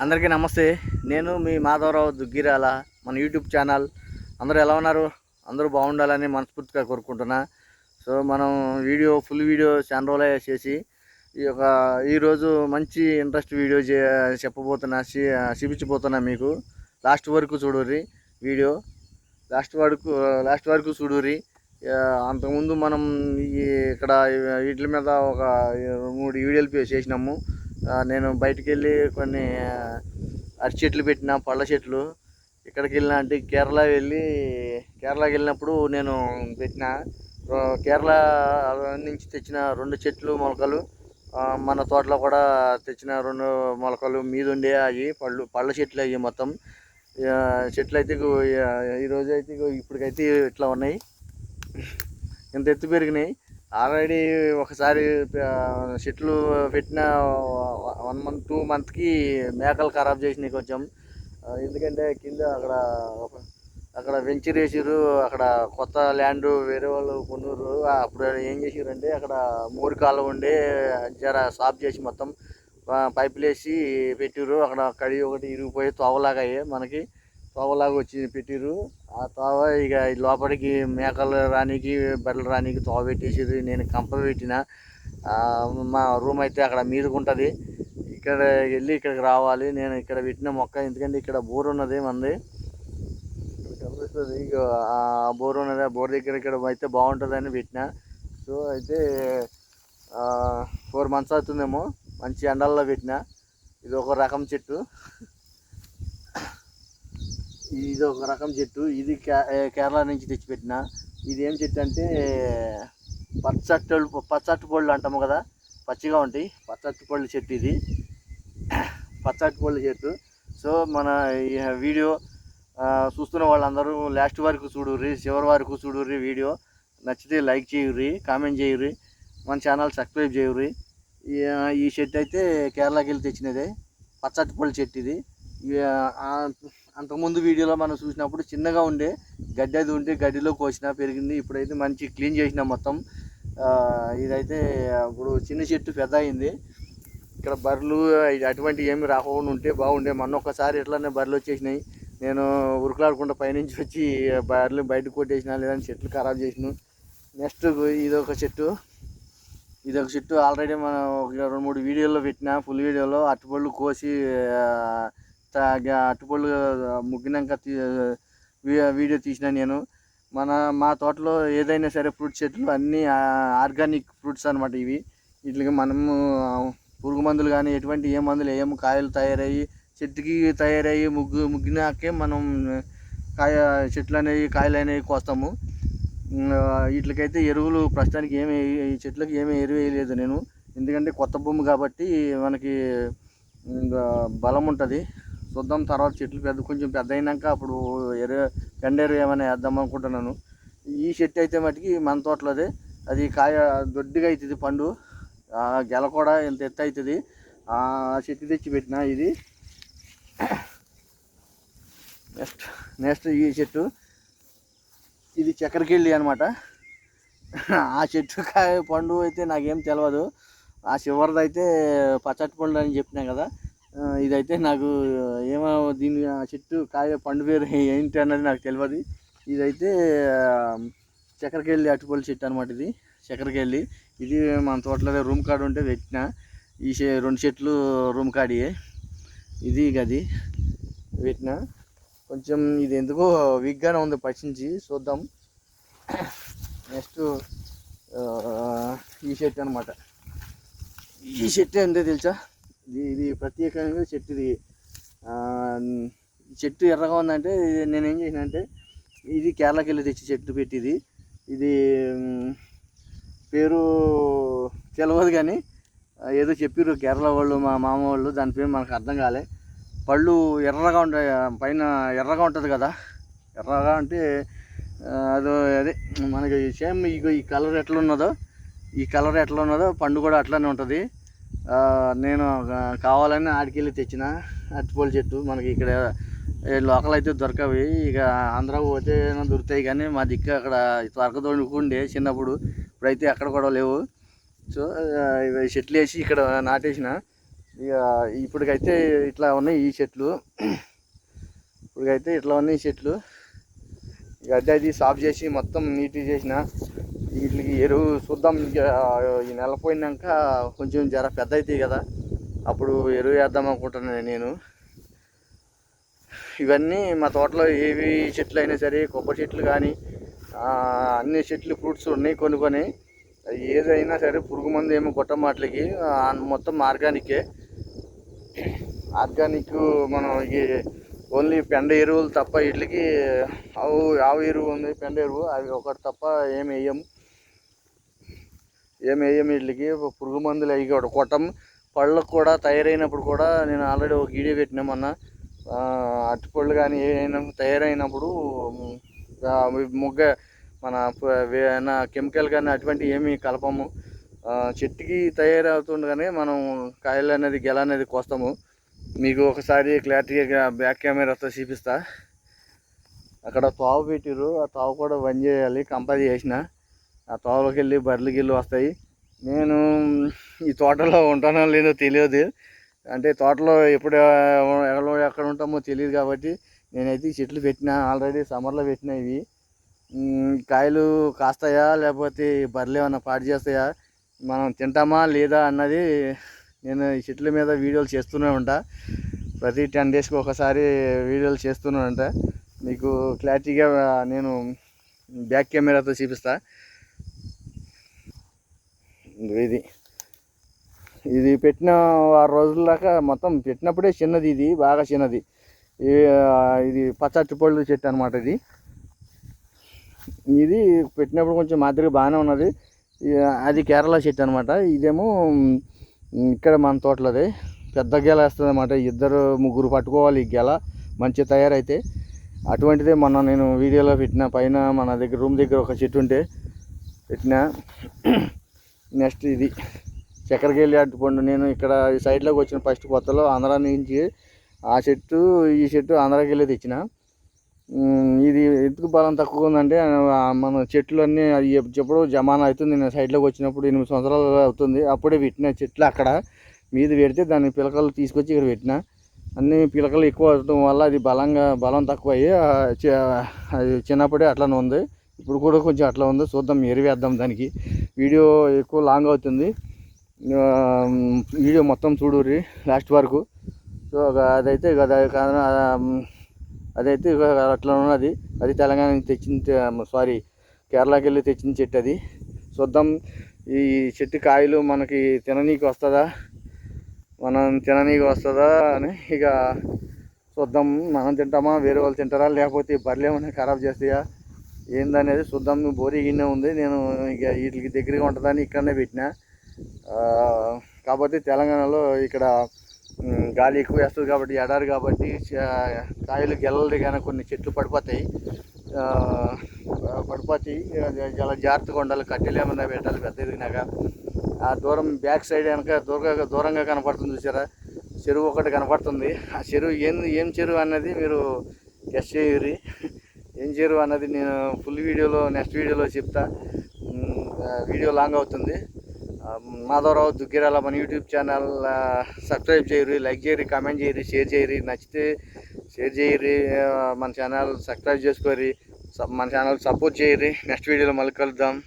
అందరికీ నమస్తే. నేను మీ మాధవరావు దుగ్గిరాల మన యూట్యూబ్ ఛానల్. అందరూ ఎలా ఉన్నారు? అందరూ బాగుండాలని మనస్ఫూర్తిగా కోరుకుంటున్నా. సో మనం వీడియో ఫుల్ వీడియో చాలా రోజులే చేసి ఈ యొక్క ఈరోజు మంచి ఇంట్రెస్ట్ వీడియో చే చెప్పబోతున్నా చూపించబోతున్నా మీకు. లాస్ట్ వరకు చూడుర్రి వీడియో. లాస్ట్ వరకు లాస్ట్ వరకు చూడుర్రి. అంతకుముందు మనం ఇక్కడ వీటి మీద ఒక మూడు వీడియోలు పే- చేసినాము. నేను బయటికి వెళ్ళి కొన్ని ఆ, అరటి చెట్లు పెట్టిన పళ్ళ చెట్లు. ఇక్కడికి వెళ్ళినా అంటే కేరళ వెళ్ళి కేరళకి వెళ్ళినప్పుడు నేను పెట్టిన కేరళ నుంచి తెచ్చిన రెండు చెట్లు మొలకలు మన తోటలో కూడా తెచ్చిన రెండు మొలకలు మీద ఉండే అవి పళ్ళు పళ్ళ చెట్లు అవి మొత్తం. చెట్లు అయితే ఈరోజు అయితే ఇప్పటికైతే ఇట్లా ఉన్నాయి. ఇంత ఎత్తు పెరిగినాయి. ఆల్రెడీ ఒకసారి ఆ, చెట్లు పెట్టిన వన్ మంత్ టూ మంత్కి మేకలు ఖరాబ్ చేసినాయి కొంచెం. ఎందుకంటే కింద అక్కడ ఒక- అక్కడ వెంచర్ వేసారు అక్కడ కొత్త ల్యాండ్ వేరే వాళ్ళు కొన్నారు. అప్పుడు ఏం చేసారంటే అక్కడ మూడు కాలువ ఉండే జర సాఫ్ చేసి మొత్తం పైపులు వేసి పెట్టారు అక్కడ కడి ఒకటి ఇరిగిపోయి తోవలాగా అయ్యాయి మనకి తోవలాగా వచ్చి పెట్టారు ఆ తోవ ఇక లోపలికి మేకలు రానికి బర్రెలు రానికి తోవ పెట్టేసి నేను కంప పెట్టిన. మా రూమ్ అయితే అక్కడ మీదకు ఉంటుంది ఇక్కడ వెళ్ళి ఇక్కడికి రావాలి. నేను ఇక్కడ పెట్టిన మొక్క. ఎందుకంటే ఇక్కడ బోర్ ఉన్నది మంది. కనిపిస్తుంది ఇక ఆ బోర్ ఉన్నది. ఆ బోర్ దగ్గర ఇక్కడ అయితే బాగుంటుందని పెట్టిన. సో అయితే ఫోర్ మంత్స్ అవుతుందేమో. మంచి ఎండల్లో పెట్టిన. ఇది ఒక రకం చెట్టు. ఇది ఒక రకం చెట్టు. ఇది కేరళ నుంచి తెచ్చిపెట్టిన. ఇది ఏం చెట్టు అంటే పచ్చట్టు పచ్చట్టు పళ్ళు అంటాము కదా. పచ్చిగా ఉంటాయి. పచ్చట్టు పళ్ళు చెట్టు ఇది. పచ్చట్టు పళ్ళు చెట్టు. సో మన ఈ వీడియో చూస్తున్న వాళ్ళందరూ లాస్ట్ వరకు చూడుర్రి చివరి వరకు చూడుర్రి వీడియో. నచ్చితే లైక్ చేయుర్రి కామెంట్ చేయుర్రి మన ఛానల్ సబ్స్క్రైబ్ చేయుర్రి. ఈ షెడ్ చెట్టు అయితే కేరళకి వెళ్ళి తెచ్చినదే. పచ్చటి పళ్ళు చెట్టు ఇది. అంతకుముందు వీడియోలో మనం చూసినప్పుడు చిన్నగా ఉండే గడ్డి అది ఉంటే గడ్డిలో కోసిన పెరిగింది ఇప్పుడైతే మంచి క్లీన్ చేసిన మొత్తం. ఇదైతే ఇప్పుడు చిన్న చెట్టు పెద్ద అయింది. ఇక్కడ బర్రెలు అటువంటి ఏమి రాకుండా ఉంటే బాగుండే. మొన్న ఒకసారి ఎట్లానే బర్రెలు వచ్చేసినాయి. నేను ఉరుకులాడకుండా పైనుంచి వచ్చి బర్రెలు బయట కొట్టేసిన లేదని చెట్లు ఖరాబ్ చేసిన నెక్స్ట్ ఇది ఒక చెట్టు. ఇదొక చెట్టు ఆల్రెడీ మనం ఒక రెండు మూడు వీడియోలో పెట్టిన ఫుల్ వీడియోలో అట్టుపళ్ళు కోసి అటుపళ్ళు ముగ్గినాక వీడియో తీసిన నేను. మన మా తోటలో ఏదైనా సరే ఫ్రూట్ చెట్లు అన్నీ ఆర్గానిక్ ఫ్రూట్స్ అనమాట ఇవి. వీటికి మనము పురుగు మందులు కానీ ఎటువంటి ఏ మందులు వేయము. కాయలు తయారయ్యి చెట్టుకి తయారయ్యి ముగ్గు ముగ్గినాకే మనం కాయ చెట్లు అనేవి కాయలు అనేవి కోస్తాము. వీటికైతే ఎరువులు ప్రస్తుతానికి ఏమి ఈ చెట్లకు ఏమి ఎరువు వేయలేదు నేను. ఎందుకంటే కొత్త భూమి కాబట్టి మనకి బలం ఉంటుంది. చూద్దాం తర్వాత చెట్లు పెద్ద కొంచెం పెద్ద అయినాక అప్పుడు ఎరువు గండెరు ఏమైనా వేద్దాం అనుకుంటున్నాను. ఈ చెట్టు అయితే మటుకి మన తోటలోదే. అది కాయ దొడ్డిగా అవుతుంది పండు. ఆ గెల కూడా ఇంత ఎత్తు అవుతుంది ఆ చెట్టు తెచ్చి పెట్టిన ఇది. నెక్స్ట్ నెక్స్ట్ ఈ చెట్టు. ఇది చక్కెరకెళ్ళి అనమాట ఆ చెట్టు కాయ పండు అయితే నాకేం తెలియదు ఆ చివరిది అయితే పచ్చటి పండు అని చెప్పినా కదా. ఇదైతే నాకు ఏమో దీని ఆ చెట్టు కాయ పండు పేరు ఏంటి అన్నది నాకు తెలియదు ఇదైతే చక్కెరకెళ్ళి అటుపల్లి చెట్టు అనమాట ఇది. చక్కెరకెళ్ళి ఇది మన తోటలో రూమ్ కాడ ఉంటే పెట్టిన. ఈ చె- రెండు చెట్లు రూమ్ కాడియే. ఇది గది పెట్టిన. కొంచెం ఇది ఎందుకో వీక్గానే ఉంది పచ్చించి చూద్దాం. నెక్స్ట్ ఈ చెట్టు అనమాట ఈ చెట్టు ఏంటో తెలుసా? ఇది ఇది ప్రత్యేకంగా చెట్టు ఇది చెట్టు ఎర్రగా ఉందంటే ఇది నేను ఏం చేసిన అంటే ఇది కేరళకి వెళ్ళి తెచ్చి చెట్టు పెట్టిది. ఇది పేరు తెలియదు కానీ ఏదో చెప్పారు కేరళ వాళ్ళు మా మామ వాళ్ళు దాని పేరు మనకు అర్థం కాలే. పళ్ళు ఎర్రగా ఉంటాయి పైన ఎర్రగా ఉంటుంది కదా. ఎర్రగా అంటే అది అదో అదే మనకి సేమ్ ఇక ఈ కలర్ ఎట్లా ఉన్నదో ఈ కలర్ ఎట్లా ఉన్నదో పండు కూడా అట్లానే ఉంటుంది. నేను ఆ, కావాలని ఆడికెళ్ళి తెచ్చిన అరటిపూల చెట్టు. మనకి ఇక్కడ లోకల్ అయితే దొరకవి ఇక ఆంధ్ర పోతే ఏమైనా దొరుకుతాయి కానీ మా దిక్కు అక్కడ త్వరక ఉండే చిన్నప్పుడు. ఇప్పుడైతే అక్కడ కూడా లేవు. సో ఇవి చెట్లు వేసి ఇక్కడ నాటేసిన. ఇక ఇప్పటికైతే ఇట్లా ఉన్నాయి ఈ చెట్లు. ఇప్పటికైతే ఇట్లా ఉన్నాయి చెట్లు. ఇక అద్దె అది సాఫ్ చేసి మొత్తం నీట్గా చేసిన. వీటికి ఎరువు చూద్దాం. ఈ నెల పోయినాక కొంచెం జర పెద్ద అవుతాయి కదా. అప్పుడు ఎరువు వేద్దాం అనుకుంటున్నాను నేను. ఇవన్నీ మా తోటలో ఏవి చెట్లు అయినా సరే కొబ్బరి చెట్లు కానీ అన్ని చెట్లు ఫ్రూట్స్ ఉన్నాయి కొన్ని కొన్ని. ఏదైనా సరే పురుగు మందు ఏమో కొట్టం వాటికి మొత్తం ఆర్గానికే ఆర్గానిక్ మనం ఈ ఓన్లీ పెండ ఎరువులు తప్ప వీటికి ఆవు ఆవు ఎరువు ఉంది పెండ ఎరువు. అవి ఒకటి తప్ప ఏమి వేయము. ఏమి వేయం వీటికి పురుగు మందులు అవి కూడా కొట్టం పళ్ళకు కూడా తయారైనప్పుడు కూడా నేను ఆల్రెడీ ఒక వీడియో పెట్టినా మొన్న. అరటిపళ్ళు కానీ ఏమైనా తయారైనప్పుడు మ్, మొగ్గ మన ఏమైనా కెమికల్ కానీ అటువంటి ఏమి కలపము. చెట్టుకి తయారవుతుండగానే మనం కాయలు అనేది గెల అనేది కోస్తాము. మీకు ఒకసారి క్లారిటీగా బ్యాక్ కెమెరాతో చూపిస్తా. అక్కడ తావు పెట్టిర్రు. ఆ తావు కూడా బంద్ చేయాలి కంపల్ చేసిన. ఆ తోటలోకి వెళ్ళి బర్రెలు గిల్లు వస్తాయి. నేను ఈ తోటలో ఉంటానో లేదో తెలియదు. అంటే తోటలో ఎప్పుడు ఎక్కడ ఎక్కడ ఉంటామో తెలియదు కాబట్టి నేనైతే చెట్లు పెట్టిన ఆల్రెడీ సమ్మర్లో పెట్టిన ఇవి. కాయలు కాస్తాయా లేకపోతే బర్రెలు ఏమైనా పాడు చేస్తాయా మనం తింటామా లేదా అన్నది నేను ఈ చెట్ల మీద వీడియోలు చేస్తూనే ఉంటా. ప్రతి టెన్ డేస్కి ఒకసారి వీడియోలు చేస్తూనే ఉంటా. మీకు క్లారిటీగా నేను బ్యాక్ కెమెరాతో చూపిస్తాను ఇది. ఇది పెట్టిన వారం రోజుల దాకా మొత్తం పెట్టినప్పుడే చిన్నది ఇది బాగా చిన్నది. ఈ- ఇది పచ్చటి పళ్ళు చెట్టు అనమాట ఇది. ఇది పెట్టినప్పుడు కొంచెం మాదిరిగా బాగానే ఉన్నది. అది కేరళ చెట్టు అనమాట ఇదేమో ఇక్కడ మన తోటలోది. పెద్ద గెల వేస్తుంది అనమాట ఇద్దరు ముగ్గురు పట్టుకోవాలి ఈ గెల. మంచి తయారైతే. అటువంటిదే మొన్న నేను వీడియోలో పెట్టిన పైన మన దగ్గర రూమ్ దగ్గర ఒక చెట్టు ఉంటే పెట్టిన. నెక్స్ట్ ఇది చక్కెరకేళి అరటిపండు నేను ఇక్కడ ఈ సైడ్లోకి వచ్చిన ఫస్ట్ కొత్తలో ఆంధ్ర నుంచి ఆ చెట్టు ఈ చెట్టు ఆంధ్రాకి వెళ్ళి తెచ్చిన. ఇది ఎందుకు బలం తక్కువ ఉందంటే మన చెట్లు అన్నీ ఎప్పుడు జమానా అవుతుంది. నేను సైడ్లోకి వచ్చినప్పుడు ఎనిమిది సంవత్సరాలు అవుతుంది. అప్పుడే పెట్టిన చెట్లు అక్కడ. మీద పెడితే దాని పిలకలు తీసుకొచ్చి ఇక్కడ పెట్టిన. అన్ని పిలకలు ఎక్కువ అవడం వల్ల అది బలంగా బలం తక్కువ అయ్యి అది చిన్నప్పుడే అట్లానే ఉంది. ఇప్పుడు కూడా కొంచెం అట్లా ఉంది. చూద్దాం ఎరివేద్దాం దానికి. వీడియో ఎక్కువ లాంగ్ అవుతుంది. వీడియో మొత్తం చూడుర్రి లాస్ట్ వరకు. సో అదైతే ఇక అది అదైతే అట్లా ఉన్నది. అది తెలంగాణ తెచ్చిన సారీ కేరళకి వెళ్ళి తెచ్చిన చెట్టు అది. చూద్దాం. ఈ చెట్టు కాయలు మనకి తిననీకి వస్తుందా? మనం తిననీకి వస్తుందా అని ఇక చూద్దాం. మనం తింటామా? వేరే వాళ్ళు తింటారా? లేకపోతే బర్రెలు ఏమైనా ఖరాబ్ చేస్తాయా? ఏందనేది చూద్దాం. బోరీ గిన్నె ఉంది. నేను ఇక వీటికి దగ్గరగా ఉంటుందని ఇక్కడనే పెట్టిన. కాబట్టి కాకపోతే తెలంగాణలో ఇక్కడ గాలి ఎక్కువ వేస్తుంది కాబట్టి ఎడారి కాబట్టి చ- కాయలు గెలలు కానీ కొన్ని చెట్లు పడిపోతాయి. పడిపోతాయి. చాలా జాగ్రత్తగా ఉండాలి. కట్టెలు ఏమన్నా పెట్టాలి పెద్ద ఎదిగినాక. ఆ దూరం బ్యాక్ సైడ్ వెనక దూరంగా దూరంగా కనపడుతుంది చూసారా? చెరువు ఒకటి కనపడుతుంది. ఆ చెరువు ఏం ఏం చెరువు అన్నది మీరు గెస్ట్ చేయరి. ఏం చేయరు అన్నది నేను ఫుల్ వీడియోలో నెక్స్ట్ వీడియోలో చెప్తా. వీడియో లాంగ్ అవుతుంది. మాధవరావు దుగ్గిరాల మన యూట్యూబ్ ఛానల్ సబ్స్క్రైబ్ చేయరు లైక్ చేయరు కామెంట్ చేయరు షేర్ చేయరు. నచ్చితే షేర్ చేయరు మన ఛానల్ సబ్స్క్రైబ్ చేసుకోరి. సబ్- మన ఛానల్ సపోర్ట్ చేయరు. నెక్స్ట్ వీడియోలో మళ్ళీ కలుద్దాం.